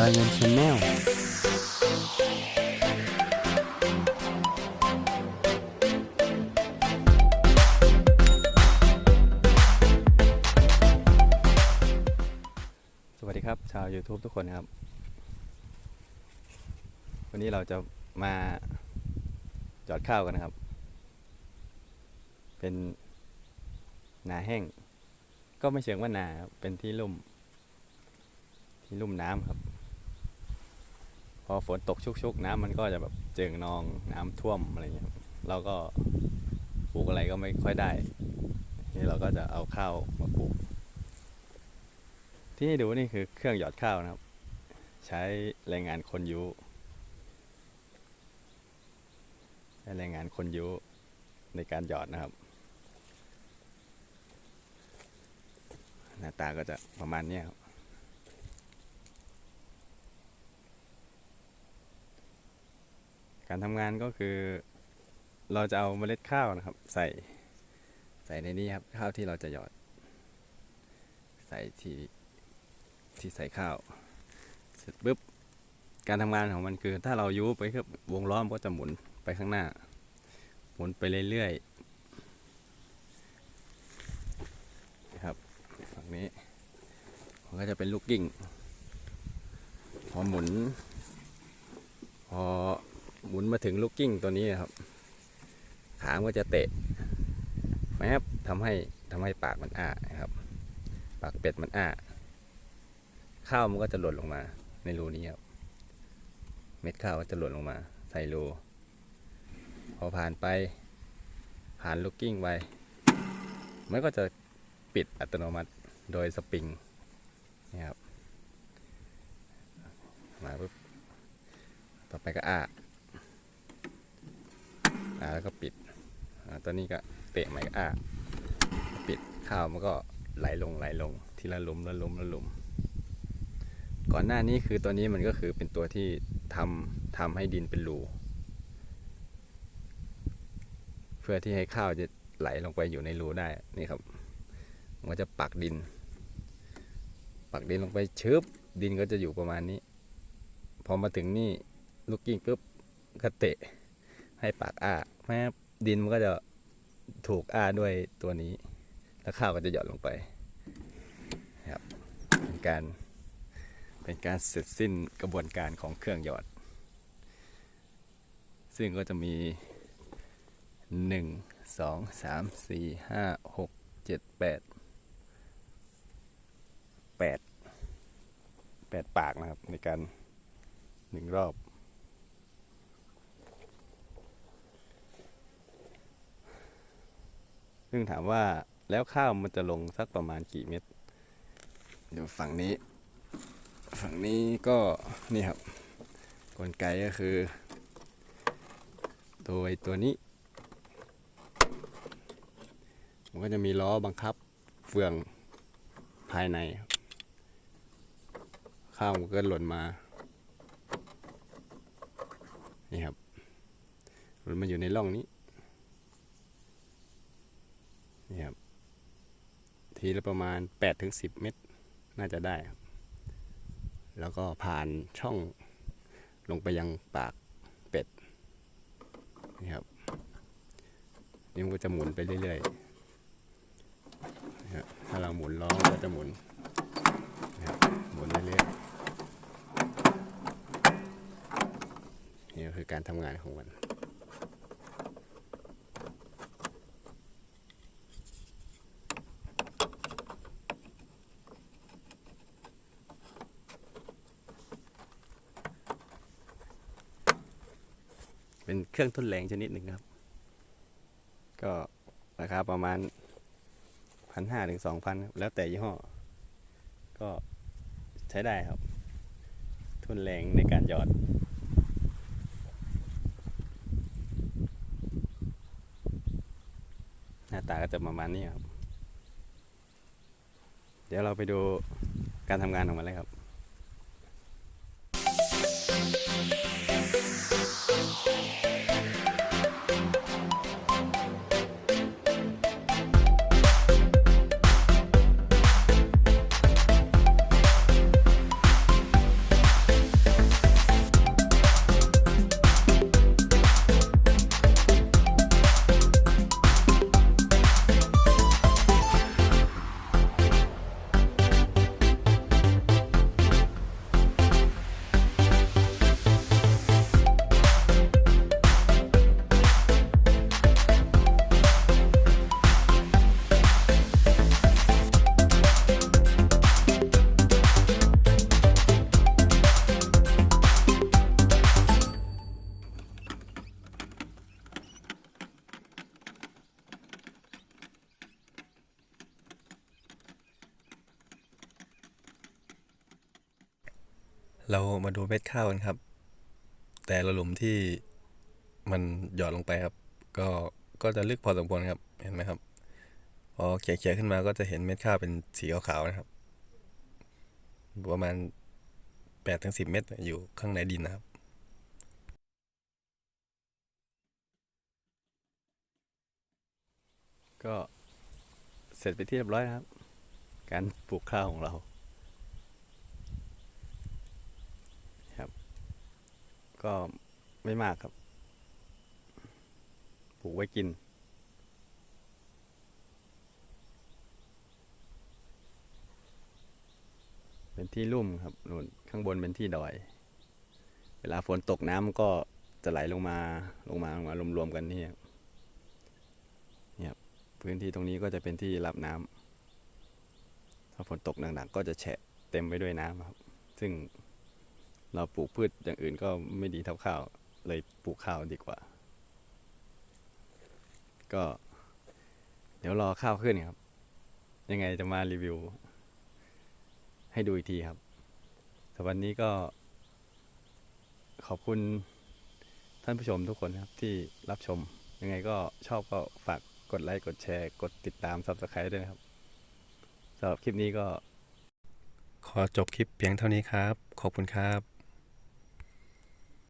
ดอยเงินชาแนลสวัสดีครับ ชาว YouTube ทุกคนครับ วันนี้เราจะมาจอดข้าวกันนะครับ เป็นนาแห้ง ก็ไม่เชิงว่านา เป็นที่ลุ่ม ที่ลุ่มน้ำครับ พอฝนตกชุกๆ น้ำมันก็จะแบบเจิงนองน้ำท่วมอะไรอย่างเงี้ยเราก็ปลูกอะไรก็ไม่ค่อยได้นี่เราก็จะเอาข้าวมาปลูก ที่ให้ดูนี่คือเครื่องหยอดข้าวนะครับ ใช้แรงงานคนยุใช้แรงงานคนยุในการหยอดนะครับ หน้าตาก็จะประมาณนี้ครับ การทำงานก็คือเราจะเอาเมล็ดข้าวนะครับ ใส่ใส่ในนี้ครับข้าวที่เราจะหยอด ใส่ที่ที่ใส่ข้าว เสร็จปุ๊บการทำงานของมันคือ ถ้าเรายุบไปครับวงล้อมก็จะหมุนไปข้างหน้า หมุนไปเรื่อยๆนะครับฝั่งนี้มันก็จะเป็นลูกกิ้งพอหมุนพอ หมุนมาถึงลูกกิ้งตัวนี้นครับ ขามนก็จะเตะแมบทำให้ทำให้ปากมันอ้านะครับ ปากเป็ดมันอ้าข้าวมันก็จะหล่นลงมา ในรูนี้ครับ เม็ดข้าวก็จะหล่นลงมา ใส่รูพอผ่านไปผ่านลูกกิ้งไปมันก็จะปิดอัตโนมัติโดยสปริงนี่ครับมาปุ๊บต่อไปก็อ้า อ่าแล้วก็ปิดอ่าตัวนี้ก็เตะใหม่ก็อ้าปิดข้าวมันก็ไหลลงไหลลง ทีละลุมละลุมละลุม ก่อนหน้านี้คือตัวนี้มันก็คือเป็นตัวที่ทำทำให้ดินเป็นรูเพื่อที่ให้ข้าวจะไหลลงไปอยู่ในรูได้นี่ครับมันก็จะปักดิน ปักดินลงไปชึบดินก็จะอยู่ประมาณนี้ พอมาถึงนี่ลูกกิ้งปุ๊บก็เตะ ให้ปากอ้าแม่ดินมันก็จะถูกอ้าด้วยตัวนี้ แล้วข้าวก็จะหย่อนลงไปครับเป็นการเป็นการเสร็จสิ้นกระบวนการของเครื่องหยอด ซึ่งก็จะมีหนึ่งสองสามสี่ห้าหกเจ็ดแปดแปดแปดปากนะครับในการหนึ่งรอบ ซึ่งถามว่าแล้วข้าวมันจะลงสักประมาณกี่เม็ดเดี๋ยวฝั่งนี้ ฝั่งนี้ก็นี่ครับ กลไกก็คือตัวไอ้ตัวนี้ มันก็จะมีล้อบังคับเฟืองภายใน ข้าวมันก็หล่นมา นี่ครับหรือมันอยู่ในร่องนี้ นี่ครับทีละประมาณ8ถึง10 เมตรน่าจะได้ครับ แล้วก็ผ่านช่องลงไปยังปากเป็ดนี่ครับนี่มันก็จะหมุนไปเรื่อยๆนะครับถ้าเราหมุนล้อก็จะหมุนหมุนเรื่อยๆนี่คือการทำงานของมัน เป็นเครื่องทุนแรงชนิดหนึ่งครับ ก็ราคาประมาณพันห้าถึงสองพันแล้วแต่ยี่ห้อ ก็ใช้ได้ครับ ทุนแรงในการหยอดหน้าตาก็จะประมาณนี้ครับ เดี๋ยวเราไปดูการทำงานของมันเลยครับ เรามาดูเม็ดข้าวกันครับ แต่ละหลุมที่มันหยอดลงไปครับ ก็ก็จะลึกพอสมควรครับเห็นไหมครับพอเขี่ยๆขึ้นมาก็จะเห็นเม็ดข้าวเป็นสีขาวๆนะครับ ประมาณแปดถึงสิบเม็ดอยู่ข้างในดินนะครับก็เสร็จไปที่เรียบร้อยนะครับ การปลูกข้าวของเรา ครับ ก็ไม่มากครับ ปลูกไว้กิน เป็นที่ลุ่มครับนู่นข้างบนเป็นที่ดอย เวลาฝนตกน้ำก็จะไหลลงมาลงมาลงมารวมๆกันนี่ครับเนี่ยครับพื้นที่ตรงนี้ก็จะเป็นที่รับน้ำถ้าฝนตกหนักๆก็จะแฉะเต็มไปด้วยน้ำครับ ซึ่ง เราปลูกพืชอย่างอื่นก็ไม่ดีเท่าข้าว เลยปลูกข้าวดีกว่า ก็ เดี๋ยวรอข้าวขึ้นครับ ยังไงจะมารีวิว ให้ดูอีกทีครับแต่วันนี้ก็ ขอบคุณท่านผู้ชมทุกคนครับที่รับชม ยังไงก็ชอบก็ฝากกดไลค์ กดแชร์ กดติดตาม subscribe ด้วยนะครับสำหรับคลิปนี้ก็ ขอจบคลิปเพียงเท่านี้ครับ ขอบคุณครับ